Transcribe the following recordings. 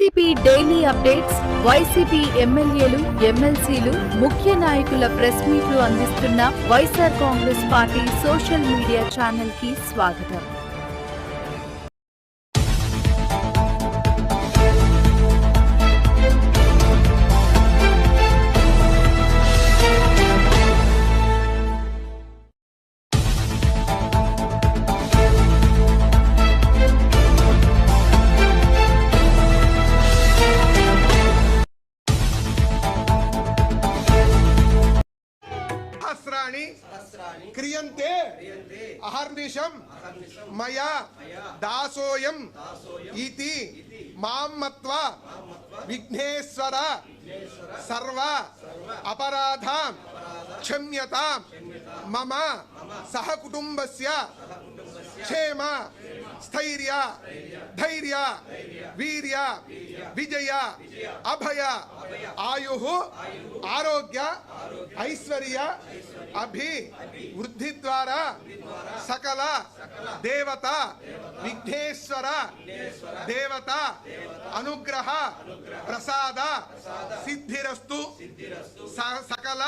YCP daily updates YCP ఎమ్మెల్యేలు ఎమ్మెల్సీలు ముఖ్య నాయకుల ప్రెస్ మీట్లు అందిస్తున్న YSR Congress party social media ఛానల్కి స్వాగతం. सहस्राणि क्रियन्ते। अहर्निशं मया दासोऽयम्। इति मत्वा सर्व अपराधां क्षम्यता मम सहकुटुम्बस्य। क्षेम। स्थर्य धैर्य वीर विजय अभय आयु आरोग्य ऐश्वर्य अभि वृद्धि द्वारा सकल देवता विघ्नेश्वर देवता अनुग्रह प्रसाद सिद्धिस्तु सकल।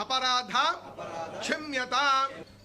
अपराध क्षम्यता